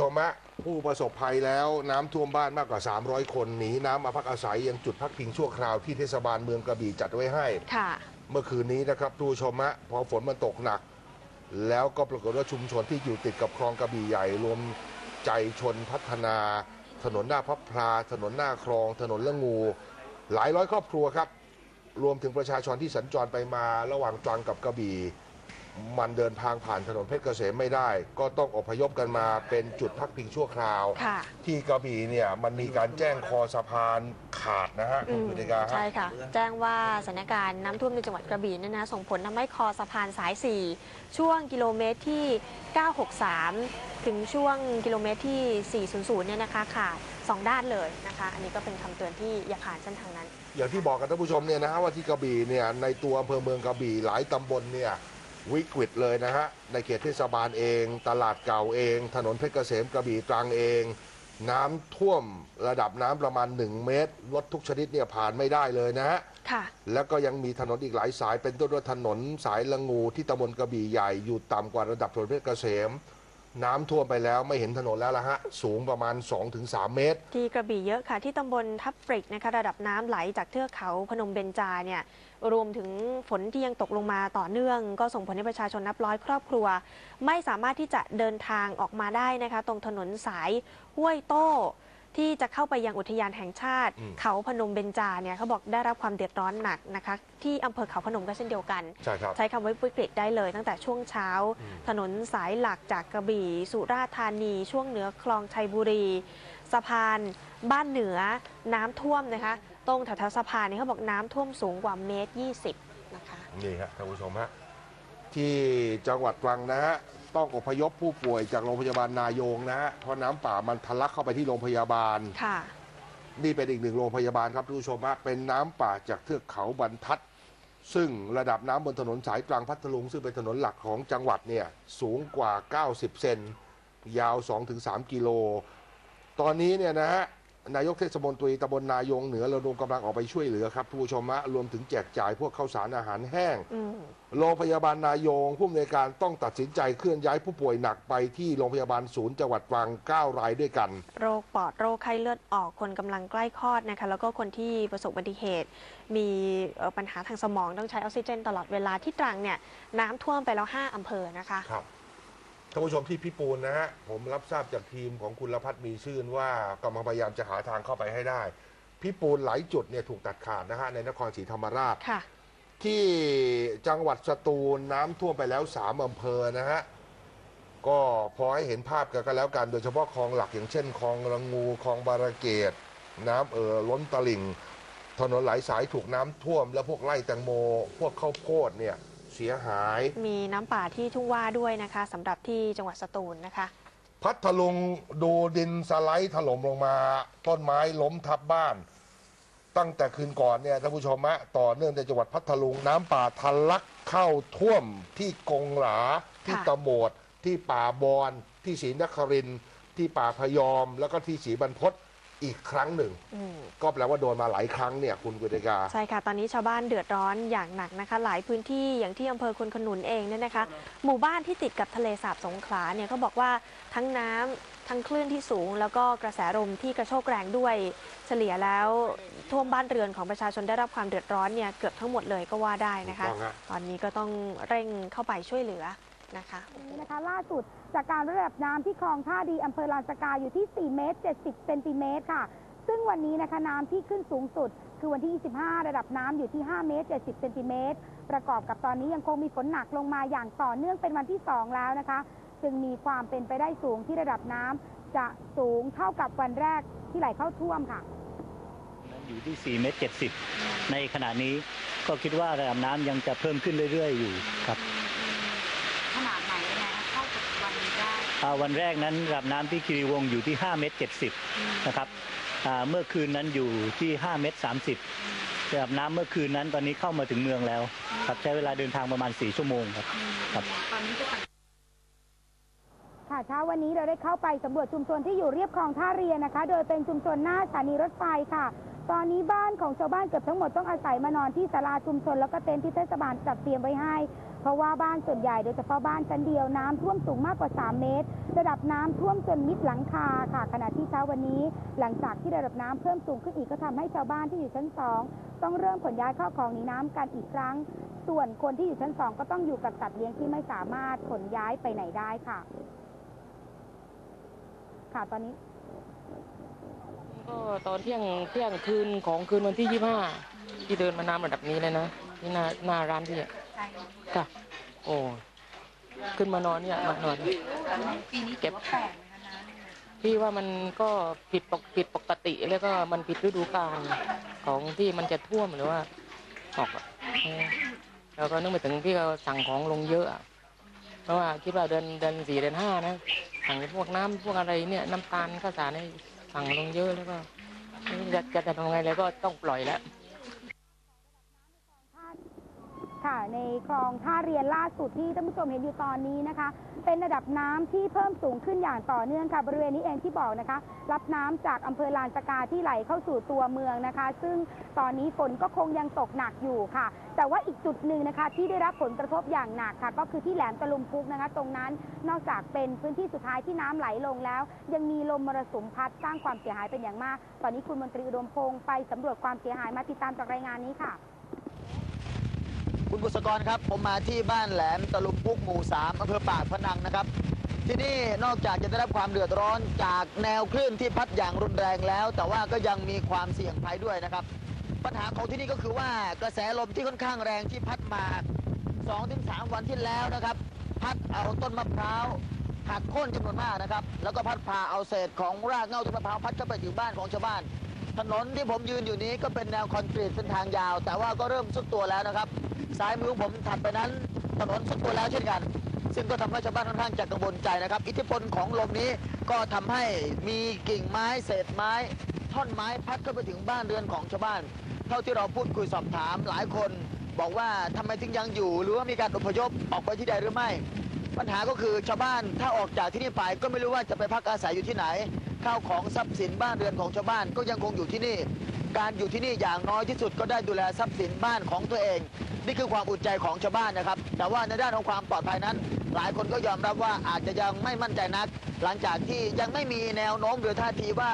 ชมฮะผู้ประสบภัยแล้วน้ำท่วมบ้านมากกว่า 300 คนหนีน้ำมาพักอาศัยยังจุดพักพิงชั่วคราวที่เทศบาลเมืองกระบี่จัดไว้ให้ค่ะเมื่อคืนนี้นะครับทุกผู้ชมฮะพอฝนมันตกหนัก แล้วก็ปรากฏว่าชุมชนที่อยู่ติดกับคลองกระบี่ใหญ่รวมใจชนพัฒนา ถนนหน้าพับพลา ถนนหน้าคลอง ถนนละงู หลายร้อยครอบครัวครับ รวมถึงประชาชนที่สัญจรไปมาระหว่างตรังกับกระบี่ มันเดินทางผ่านถนนเพชรเกษมไม่ได้ ก็ต้องอพยพกันมาเป็นจุดพักพิงชั่วคราว ค่ะ ที่กระบี่เนี่ยมันมีการแจ้งคอสะพานขาดนะฮะคุณอืมกุติกาฮะ ใช่ค่ะ แจ้งว่าสถานการณ์น้ำท่วมในจังหวัดกระบี่เนยนะส่งผลทำให้คอสะพานสาย 4 ช่วงกิโลเมตรที่ 963 ถึงช่วงกิโลเมตรที่ 400 เนี่ยนะคะขาดสองด้านเลยนะคะ อันนี้ก็เป็นคำเตือนที่อย่าผ่านเส้นทางนั้น อย่างที่บอกกับท่านผู้ชมเนี่ยนะฮะว่าที่กระบี่เนี่ยในตัวอำเภอเมืองกระบี่หลายตำบลเนี่ย วิกฤตเลยนะฮะ ในเขตเทศบาลเอง ตลาดเก่าเอง ถนนเพชรเกษมกระบี่ตรังเอง น้ำท่วมระดับน้ำประมาณ 1 เมตร รถทุกชนิดเนี่ยผ่านไม่ได้เลยนะฮะ ค่ะ แล้วก็ยังมีถนนอีกหลายสายเป็นต้นว่าถนนสายละงูที่ตำบลกระบี่ใหญ่อยู่ต่ำกว่าระดับถนนเพชรเกษม น้ำท่วมไปแล้วไม่เห็นถนนแล้วละฮะ สูงประมาณ 2-3 เมตร ที่กระบี่เยอะค่ะ ที่ตำบลทับปริกนะคะระดับน้ำไหลจากเทือกเขาพนมเบญจาเนี่ยรวมถึงฝนที่ยังตกลงมาต่อเนื่อง ก็ส่งผลให้ประชาชนนับร้อยครอบครัว ไม่สามารถที่จะเดินทางออกมาได้นะคะ ตรงถนนสายห้วยโต้ ที่จะเข้าไปยังอุทยานแห่งชาติอืมเขาพนมเบญจาเนี่ยเขาบอกได้รับความเดือดร้อนหนักนะคะที่อำเภอเขาพนมก็เช่นเดียวกัน ใช่ครับใช้คำว่าวิกฤตได้เลย ตั้งแต่ช่วงเช้าอืมถนนสายหลักจากกระบี่ สุราษฎร์ธานี ช่วงเหนือคลองชัยบุรีสะพาน บ้านเหนือน้ำท่วมนะคะตรงแถวๆสะพานนี้เขาบอกน้ำท่วมสูงกว่าเมตร 20 นะคะ นี่ครับท่านผู้ชมฮะที่จังหวัดตรังนะฮะ ต้องอพยพผู้ป่วยจากโรงพยาบาลนายงนะฮะเพราะน้ำป่ามันทะลักเข้าไปที่โรงพยาบาล ค่ะ นี่เป็นอีกหนึ่งโรงพยาบาลครับท่านผู้ชมฮะเป็นน้ำป่าจากเทือกเขาบรรทัด ซึ่งระดับน้ำบนถนนสายตรังพัทลุง ซึ่งเป็นถนนหลักของจังหวัดเนี่ยสูงกว่า 90 เซนยาว 2-3 กิโล ตอนนี้เนี่ยนะฮะ นายกเทศมนตรีตำบลนายงเหนือระดมกำลังออกไปช่วยเหลือครับท่านผู้ชมฮะรวมถึงแจกจ่ายพวกข้าวสารอาหารแห้งอืมโรงพยาบาลนายงผู้อำนวยการต้องตัดสินใจเคลื่อนย้ายผู้ป่วยหนักไปที่โรงพยาบาลศูนย์จังหวัดตรัง9รายด้วยกัน โรคปอดโรคไข้เลือดออกคนกำลังใกล้คลอดนะคะแล้วก็คนที่ประสบอุบัติเหตุ มีเอ่อปัญหาทางสมองต้องใช้ออกซิเจน ตลอดเวลาที่ตรังเนี่ยน้ำท่วมไปแล้ว5อำเภอนะคะครับ ท่านผู้ชมที่พิปูนนะฮะผมรับทราบจากทีมของคุณรพัฒน์มีชื่นว่ากำลังพยายามจะหาทางเข้าไปให้ได้ พิปูนหลายจุดเนี่ยถูกตัดขาดนะฮะในนครศรีธรรมราช ค่ะ ที่จังหวัดสตูลน้ำท่วมไปแล้วสามอำเภอนะฮะ ก็พอให้เห็นภาพกันก็แล้วกัน โดยเฉพาะคลองหลักอย่างเช่นคลองระงูคลองบาราเกต น้ำเอ่อล้นตลิ่ง ถนนหลายสายถูกน้ำท่วม แล้วพวกไร่แตงโม พวกข้าวโพดเนี่ย เสียหาย มีน้ำป่าที่ทุ่งว่าด้วยนะคะสำหรับที่จังหวัดสตูลนะคะ พัทลุงดูดินสไลด์ถล่มลงมา ต้นไม้ล้มทับบ้าน ตั้งแต่คืนก่อนเนี่ยท่านผู้ชมฮะต่อเนื่องในจังหวัดพัทลุงน้ำป่าทะลักเข้าท่วมที่กงหลา ที่ค่ะตะโหมด ที่ป่าบอนที่ศรีนครินทร์ที่ป่าพยอม แล้วก็ที่ศรีบรรพต อีกครั้งหนึ่ง อืม ก็แปลว่าโดนมาหลายครั้งเนี่ยคุณกุติกา ใช่ค่ะ ตอนนี้ชาวบ้านเดือดร้อนอย่างหนักนะคะ หลายพื้นที่อย่างที่อำเภอควนขนุนเองเนี่ยนะคะ หมู่บ้านที่ติดกับทะเลสาบสงขลาเนี่ยเขาบอกว่าทั้งน้ำทั้งคลื่นที่สูง แล้วก็กระแสลมที่กระโชกแรงด้วย เฉลี่ยแล้วท่วมบ้านเรือนของประชาชนได้รับความเดือดร้อนเนี่ยเกือบทั้งหมดเลยก็ว่าได้นะคะ ถูกต้องฮะ ตอนนี้ก็ต้องเร่งเข้าไปช่วยเหลือ นะคะนี้นะคะล่าสุดจากการระดับน้ำที่คลองท่าดีอำเภอลานสกาอยู่ที่ 4 เมตร 70 เซนติเมตรค่ะ ซึ่งวันนี้นะคะน้ำที่ขึ้นสูงสุด คือวันที่ 25 ระดับน้ำอยู่ที่ 5 เมตร 70 เซนติเมตร ประกอบกับตอนนี้ยังคงมีฝนหนักลงมาอย่างต่อเนื่องเป็นวันที่ 2 แล้วนะคะ จึงมีความเป็นไปได้สูงที่ระดับน้ำจะสูงเท่ากับวันแรกที่ไหลเข้าท่วมค่ะอยู่ที่ 4 เมตร 70 ในขณะนี้ก็คิดว่าระดับน้ำยังจะเพิ่มขึ้นเรื่อย ๆ อยู่ครับ ขนาดไหนยังไงคะเข้ากับวันนี้ได้ อ่า วันแรกนั้นระดับน้ำที่คีรีวงอยู่ที่5เมตร70นะครับเมื่อคืนนั้นอยู่ที่5เมตร30ระดับน้ำเมื่อคืนนั้นตอนนี้เข้ามาถึงเมืองแล้วครับใช้เวลาเดินทางประมาณ 4 ชั่วโมงครับครับค่ะเช้าวันนี้เราได้เข้าไปสำรวจชุมชนที่อยู่เรียบคลองท่าเรียนนะคะ โดยเป็นชุมชนหน้าสถานีรถไฟค่ะ ตอนนี้บ้านของชาวบ้านเกือบทั้งหมดต้องอาศัยมานอนที่ศาลาชุมชนแล้วก็เต็นท์ที่เทศบาลจัดเตรียมไว้ให้ เพราะว่าบ้านส่วนใหญ่โดยเฉพาะบ้านชั้นเดียวน้ำท่วมสูงมากกว่า 3 เมตร ระดับน้ำท่วมจนมิดหลังคาค่ะ ขณะที่เช้าวันนี้ หลังจากที่ระดับน้ำเพิ่มสูงขึ้นอีกก็ทำให้ชาวบ้านที่อยู่ชั้น 2 ต้องเริ่มขนย้ายข้าวของหนีน้ำกันอีกครั้ง ส่วนคนที่อยู่ชั้น 2 ก็ต้องอยู่กับสัตว์เลี้ยงที่ไม่สามารถขนย้ายไปไหนได้ค่ะ ค่ะตอนนี้ ก็ตอนเที่ยงเที่ยงคืนของคืนวันที่ยี่ห้าที่เดินมาน้ำระดับนี้เลยนะที่หน้าหน้าร้านพี่อะค่ะ โอ้ขึ้นมานอนเนี่ยมานอนปีนี้เก็บแปลกไหมคะน้ำพี่ว่ามันก็ผิดปกผิดปกติแล้วก็มันผิดฤดูกาลของที่มันจะท่วมหรือว่าออกอะเออแล้วก็นึกไปถึงพี่ก็สั่งของลงเยอะอะเพราะว่าคิดว่าเดือนเดือนสี่เดือนห้านะสั่งพวกน้ำพวกอะไรเนี่ยน้ำตาลข้าวสารนี่ สั่งลงเยอะแล้วก็จะจะทำไงแล้วก็ต้องปล่อยแล้ว ค่ะ ในคลองท่าเรียนล่าสุดที่ท่านผู้ชมเห็นอยู่ตอนนี้นะคะ เป็นระดับน้ำที่เพิ่มสูงขึ้นอย่างต่อเนื่องค่ะ บริเวณนี้เองที่บอกนะคะ รับน้ำจากอำเภอลานสกาที่ไหลเข้าสู่ตัวเมืองนะคะ ซึ่งตอนนี้ฝนก็คงยังตกหนักอยู่ค่ะ แต่ว่าอีกจุดหนึ่งนะคะ ที่ได้รับผลกระทบอย่างหนักค่ะ ก็คือที่แหลมตะลุมพุกนะคะ ตรงนั้นนอกจากเป็นพื้นที่สุดท้ายที่น้ำไหลลงแล้ว ยังมีลมมรสุมพัดสร้างความเสียหายเป็นอย่างมาก ตอนนี้คุณมนตรีอุดมพงศ์ไปสำรวจความเสียหายมาติดตามจากรายงานนี้ค่ะ คุณบุษกรครับ ผมมาที่บ้านแหลมตะลุมพุกหมู่สามอำเภอปากพนังนะครับ ที่นี่นอกจากจะได้รับความเดือดร้อนจากแนวคลื่นที่พัดอย่างรุนแรงแล้ว แต่ว่าก็ยังมีความเสี่ยงภัยด้วยนะครับ ปัญหาของที่นี่ก็คือว่ากระแสลมที่ค่อนข้างแรงที่พัดมา 2-3 วันที่แล้วนะครับ พัดเอาต้นมะพร้าวหักโค่นจำนวนมากนะครับ แล้วก็พัดพาเอาเศษของรากเงาต้นมะพร้าวพัดเข้าไปถึงบ้านของชาวบ้าน ถนนที่ผมยืนอยู่นี้ก็เป็นแนวคอนกรีตเป็นทางยาว แต่ว่าก็เริ่มสุดตัวแล้วนะครับ ซ้ายมือของผมถัดไปนั้นถนนสุดตัวแล้วเช่นกัน ซึ่งก็ทำให้ชาวบ้านค่อนข้างจะกังวลใจนะครับ อิทธิพลของลมนี้ก็ทำให้มีกิ่งไม้เศษไม้ ท่อนไม้พัดเข้าไปถึงบ้านเรือนของชาวบ้าน เท่าที่เราพูดคุยสอบถามหลายคน บอกว่าทำไมถึงยังอยู่ หรือว่ามีการอพยพออกไปที่ใดหรือไม่ ปัญหาก็คือชาวบ้านถ้าออกจากที่นี่ไปก็ไม่รู้ว่าจะไปพักอาศัยอยู่ที่ไหนข้าวของทรัพย์สินบ้านเรือนของชาวบ้านก็ยังคงอยู่ที่นี่ การอยู่ที่นี่อย่างน้อยที่สุดก็ได้ดูแลทรัพย์สินบ้านของตัวเอง นี่คือความอุ่นใจของชาวบ้านนะครับ แต่ว่าในด้านของความปลอดภัยนั้น หลายคนก็ยอมรับว่าอาจจะยังไม่มั่นใจนัก หลังจากที่ยังไม่มีแนวโน้มหรือท่าทีว่า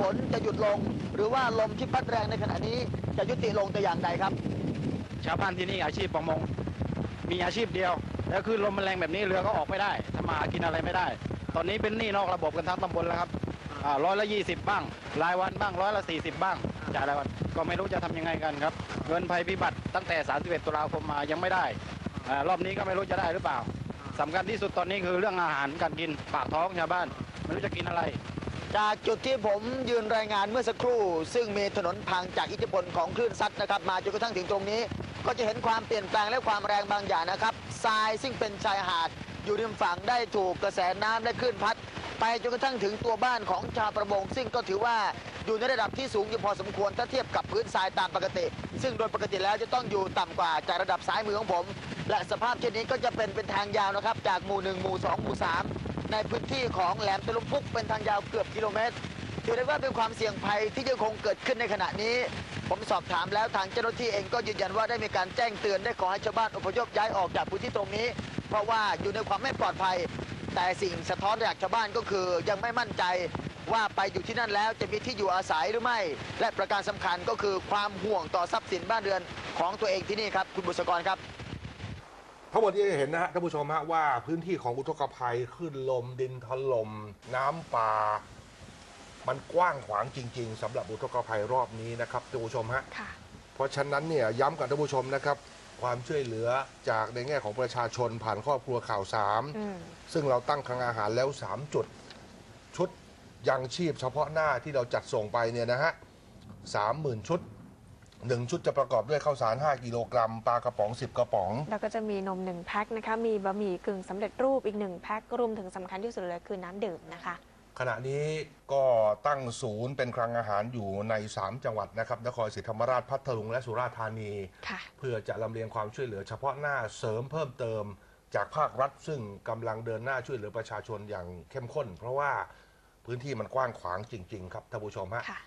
ฝนจะหยุดลง หรือว่าลมที่พัดแรงในขณะนี้จะยุติลงแต่อย่างใดครับ ชาวบ้านที่นี่อาชีพประมง มีอาชีพเดียวแล้วคือลมมันแรงแบบนี้เรือก็ออกไม่ได้ทำมาหากินอะไรไม่ได้ ตอนนี้เป็นหนี้นอกระบบกันทั้งตำบลแล้วครับร้อยละยี่สิบบ้าง รายวันบ้างร้อยละสี่สิบบ้าง จ่ายรายวันก็ไม่รู้จะทำยังไงกันครับ เงินภัยพิบัติตั้งแต่ 31 ตุลาคมมายังไม่ได้อรอบนี้ก็ไม่รู้จะได้หรือเปล่าสำคัญที่สุดตอนนี้คือเรื่องอาหารการกินปากท้องชาวบ้านไม่รู้จะกินอะไร จากจุดที่ผมยืนรายงานเมื่อสักครู่ ซึ่งมีถนนพังจากอิทธิพลของคลื่นซัดนะครับมาจนกระทั่งถึงตรงนี้ ก็จะเห็นความเปลี่ยนแปลงและความแรงบางอย่างนะครับทรายซึ่งเป็นชายหาดอยู่ริมฝั่งได้ถูกกระแสน้ำและคลื่นพัด ไปจนกระทั่งถึงตัวบ้านของชาวประมง ซึ่งก็ถือว่าอยู่ในระดับที่สูงอยู่พอสมควรถ้าเทียบกับพื้นทรายตามปกติ ซึ่งโดยปกติแล้วจะต้องอยู่ต่ำกว่าจากระดับซ้ายมือของผม และสภาพเช่นนี้ก็จะเป็นเป็นทางยาวนะครับ จากหมู่หนึ่งหมู่สองหมู่สามในพื้นที่ของแหลมตะลุมพุกเป็นทางยาวเกือบกิโลเมตรถือได้ว่าเป็นความเสี่ยงภัยที่ยังคงเกิดขึ้นในขณะนี้ ผมสอบถามแล้วทางเจ้าหน้าที่เองก็ยืนยันว่าได้มีการแจ้งเตือนได้ขอให้ชาวบ้านอพยพย้ายออกจากพื้นที่ตรงนี้ เพราะว่าอยู่ในความไม่ปลอดภัย แต่สิ่งสะท้อนจากชาวบ้านก็คือยังไม่มั่นใจว่าไปอยู่ที่นั่นแล้วจะมีที่อยู่อาศัยหรือไม่ และประการสำคัญก็คือความห่วงต่อทรัพย์สินบ้านเรือนของตัวเองที่นี่ครับ คุณบุษกรครับทั้งหมดที่เห็นนะฮะท่านผู้ชมฮะว่าพื้นที่ของอุทกภัยคลื่นลมดินถล่มน้ำป่า มันกว้างขวางจริง ๆสำหรับอุทกภัยรอบนี้นะครับท่านผู้ชมฮะค่ะเพราะฉะนั้นเนี่ยย้ำกับท่านผู้ชมนะครับ ความช่วยเหลือจากในแง่ของประชาชนผ่านครอบครัวข่าวสามอืม ซึ่งเราตั้งคลังอาหารแล้ว 3 จุด ชุดยังชีพเฉพาะหน้าที่เราจัดส่งไปเนี่ยนะฮะสามหมื่นชุดหนึ่งชุดจะประกอบด้วยข้าวสาร 5 กิโลกรัมปลากระป๋อง 10 กระป๋อง แล้วก็จะมีนมหนึ่งแพ็คนะคะ มีบะหมี่กึ่งสำเร็จรูปอีกหนึ่งแพ็ครวมถึงสำคัญที่สุดเลยคือน้ำดื่มนะคะ ขณะนี้ก็ตั้งศูนย์เป็นคลังอาหารอยู่ใน 3 จังหวัดนะครับ นครศรีธรรมราชพัทลุงและสุราษฎร์ธานี ค่ะเพื่อจะลำเลียงความช่วยเหลือเฉพาะหน้าเสริมเพิ่มเติมจากภาครัฐ ซึ่งกำลังเดินหน้าช่วยเหลือประชาชนอย่างเข้มข้น เพราะว่าพื้นที่มันกว้างขวางจริง ๆ ครับท่านผู้ชมฮะ ค่ะ